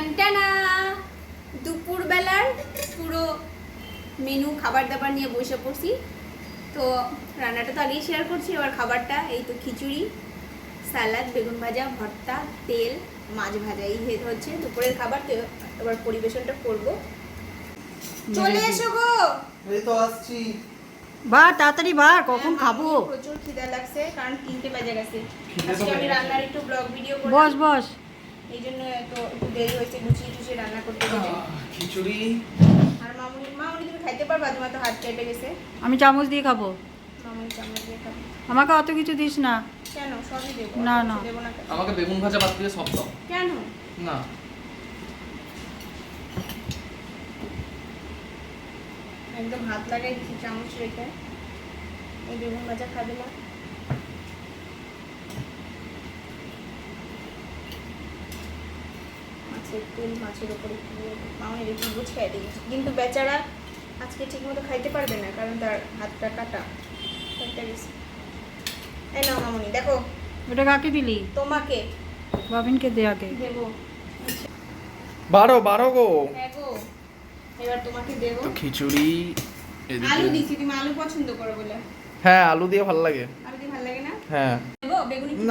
টান টানা দুপুরবেলার পুরো মেনু খাবার দাবার নিয়ে বসে পড়ছি। তো রান্নাটা তো আগেই শেয়ার করছি এবার খাবারটা এই তো খিচুড়ি স্যালাড বেগুন ভাজা ভর্তা তেল মাছ ভাজা এই হেদ হচ্ছে দুপুরের খাবার। তো এবার পরিবেশনটা করব। চলে এসো গো! এই তো আসছি। বা তাড়াতাড়ি বার কখন হ্যাঁ, খাব প্রচুর খিদা লাগছে কারণ তিনটে বাজে গেছে। আজকে আমি রান্নার একটু ব্লগ ভিডিও বস বস। এই জন্য একটু একটু দেরি হয়েছে গুছিয়ে টুছিয়ে রান্না করতে গেলে খিচুড়ি। আর মামুনি মামুনি তুমি খাইতে পারবা? তোমার তো হাত কেটে গেছে। আমি চামচ দিয়ে খাব। মামুনি চামচ দিয়ে খাবে। আমাকে অত কিছু দিস না। কেন? সবই দেবো। না, না। দেবো না আমাকে বেগুন ভাজা বাদ দিয়ে সব দাও। কেন? না। একদম হাত লাগাই চামচ রেখে। এই বেগুন ভাজা খাবে না। মাছের তেল মাছের ওপরে মামনি দিয়েছি কিন্তু বেচারা আজকে ঠিক মতো খাইতে পারবে না কারণ তার হাতটা কাটা। কেটে গেছে এই নাও মামনি দেখো। ওটা কাকে দিলি? তোমাকে। বাবিনকে দে আগে। দেবো। বারো বারো গো। হ্যাঁ এবার তোমাকে দেবো। তো খিচুড়ি আলু দিছি তুমি আলু পছন্দ করো বলে। হ্যাঁ আলু দিয়ে ভালো লাগে। আলু দিয়ে ভালো লাগে না? হ্যাঁ।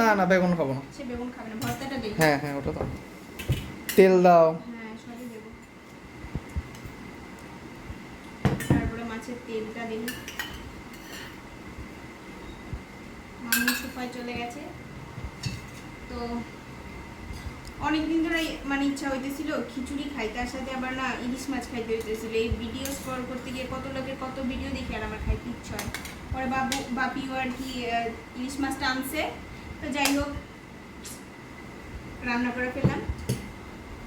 না না বেগুন খাব না। সে বেগুন খাবে না ভর্তাটা দেবো হ্যাঁ হ্যাঁ ওটা দাও তেল দাও। হ্যাঁ মানে ইলিশ মাছ এই ভিডিও স্ক্রল করতে গিয়ে কত লোকের কত ভিডিও দেখি আর আমার খাইতে ইচ্ছা হয়। পরে বাবু বাপিও আর কি ইলিশ তো যাই হোক, রান্না করে ফেললাম।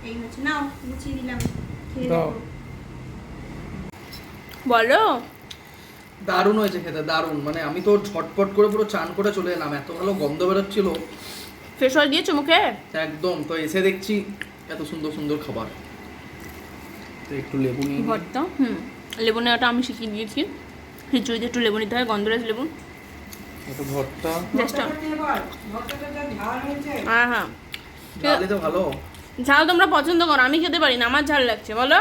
এই হচ্ছে। নাও গুছিয়ে দিলাম খেয়ে দাও। বলো। দারুণ হয়েছে খেতে দারুণ। মানে আমি তো ঝটপট করে পুরো চান করে চলে এলাম এত ভালো গন্ধ বেরোচ্ছিল। ফেস ওয়াশ দিয়েছ মুখে? একদম তো এসে দেখছি এত সুন্দর সুন্দর খাবার। তো একটু লেবু নিয়ে। ভর্তা হুম। লেবু নেওয়াটা আমি শিখিয়ে দিয়েছি। খিচুড়িতে একটু লেবু নিতে হয় গন্ধরাজ লেবু। একটু ভর্তা। জাস্ট হ্যাঁ হ্যাঁ। ভালো? ঝাল তোমরা পছন্দ করো আমি খেতে পারি না আমার ঝাল লাগছে বলো।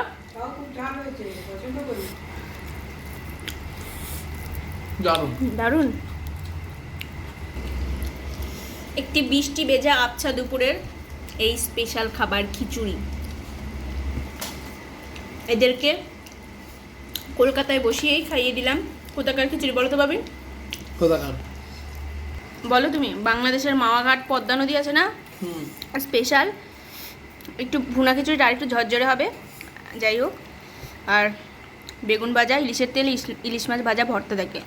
দারুণ। দারুণ। একটি বৃষ্টি বেজা আবছা দুপুরের এই স্পেশাল খাবার খিচুড়ি। এদেরকে কলকাতায় বসিয়েই খাইয়ে দিলাম। কোথাকার খিচুড়ি বলো তো ভাবি? কোথাকার? বলো তুমি বাংলাদেশের মাওয়াঘাট পদ্মা নদী আছে না? হুম। স্পেশাল একটু ভুনা খিচুড়িটা আরেকটু ঝরঝরে হবে যাই হোক। আর বেগুন ভাজা ইলিশের তেল ইলিশ মাছ ভাজা ভর্তা থাকে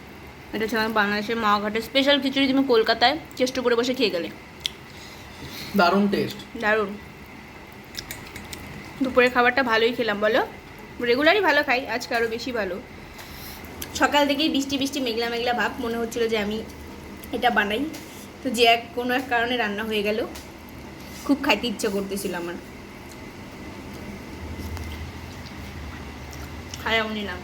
এটা হচ্ছে আমার বাংলাদেশের মাওয়াঘাটের স্পেশাল খিচুড়ি তুমি কলকাতায় চেষ্ট করে বসে খেয়ে গেলে। দারুণ টেস্ট দারুণ। দুপুরের খাবারটা ভালোই খেলাম বলো? রেগুলারই ভালো খাই আজকে আরও বেশি ভালো। সকাল থেকেই বৃষ্টি বৃষ্টি মেঘলা মেঘলা ভাব। মনে হচ্ছিল যে আমি এটা বানাই। তো যে এক কোনো এক কারণে রান্না হয়ে গেল। খুব খাইতে ইচ্ছা করতেছিল আমার। খায়াও নিলাম।